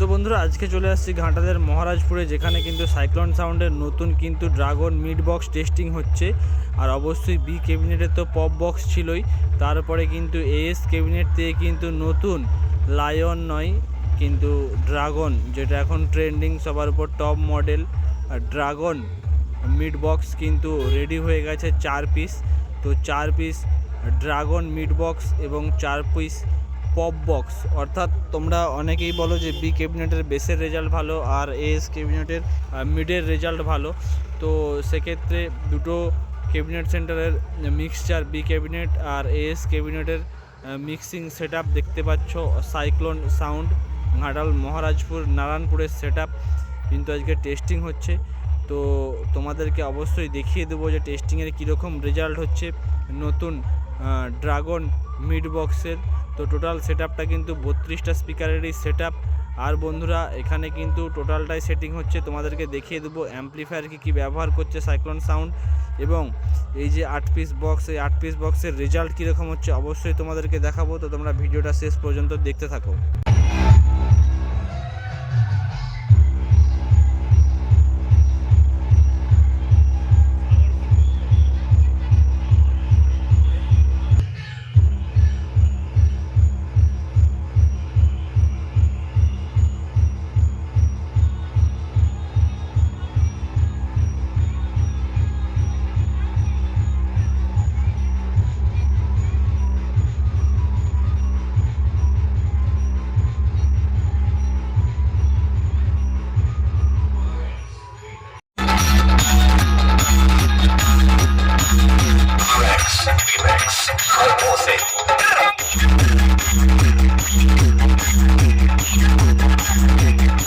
তো বন্ধুরা, আজকে চলে আসছি ঘাটাদের মহারাজপুরে, যেখানে কিন্তু সাইক্লোন সাউন্ডের নতুন কিন্তু ড্রাগন মিড বক্স টেস্টিং হচ্ছে। আর অবশ্যই বি ক্যাবিনেটের তো পপ বক্স ছিলই। তারপরে কিন্তু এএস ক্যাবিনেট থেকে কিন্তু নতুন লায়ন নয়, কিন্তু ড্রাগন, যেটা এখন ট্রেন্ডিং সবার উপর top model. Dragon mid box কিন্তু রেডি হয়ে গেছে চার পিস তো চার পিস ড্রাগন মিড বক্স এবং চার পিস পপ বক্স অর্থাৎ তোমরা অনেকেই বলো যে বি ক্যাবিনেটের বেসের রেজাল্ট ভালো আর এস ক্যাবিনেটের মিডের রেজাল্ট ভালো। তো সেক্ষেত্রে দুটো ক্যাবিনেট সেন্টারের মিক্সচার বি ক্যাবিনেট আর এস ক্যাবিনেটের মিক্সিং সেট দেখতে পাচ্ছ। সাইক্লোন সাউন্ড ঘাটাল, মহারাজপুর, নারায়ণপুরের সেট কিন্তু আজকে টেস্টিং হচ্ছে। তো তোমাদেরকে অবশ্যই দেখিয়ে দেবো যে টেস্টিংয়ের কীরকম রেজাল্ট হচ্ছে। নতুন ড্রাগন মিড বক্সের তো টোটাল সেট কিন্তু বত্রিশটা স্পিকারেরই সেট আর বন্ধুরা, এখানে কিন্তু টোটালটাই সেটিং হচ্ছে। তোমাদেরকে দেখিয়ে দেবো অ্যাম্পলিফায়ার কী কী ব্যবহার করছে সাইক্লোন সাউন্ড এবং এই যে আট পিস বক্স এই আট পিস বক্সের রেজাল্ট কীরকম হচ্ছে, অবশ্যই তোমাদেরকে দেখাবো। তো তোমরা ভিডিওটা শেষ পর্যন্ত দেখতে থাকো। Rex, Rex, Rex, Rex,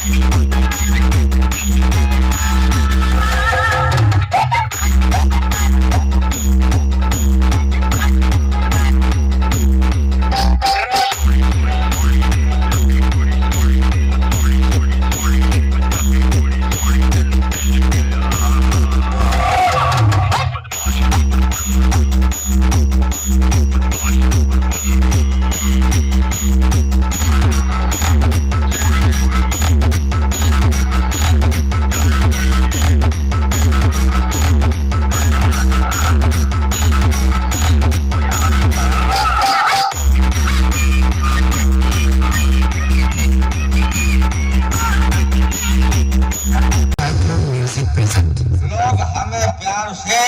लोग हमें प्यार से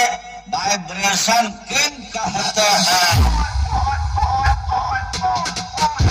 वाइब्रेशन किंग कहते हैं? Oh, oh, oh.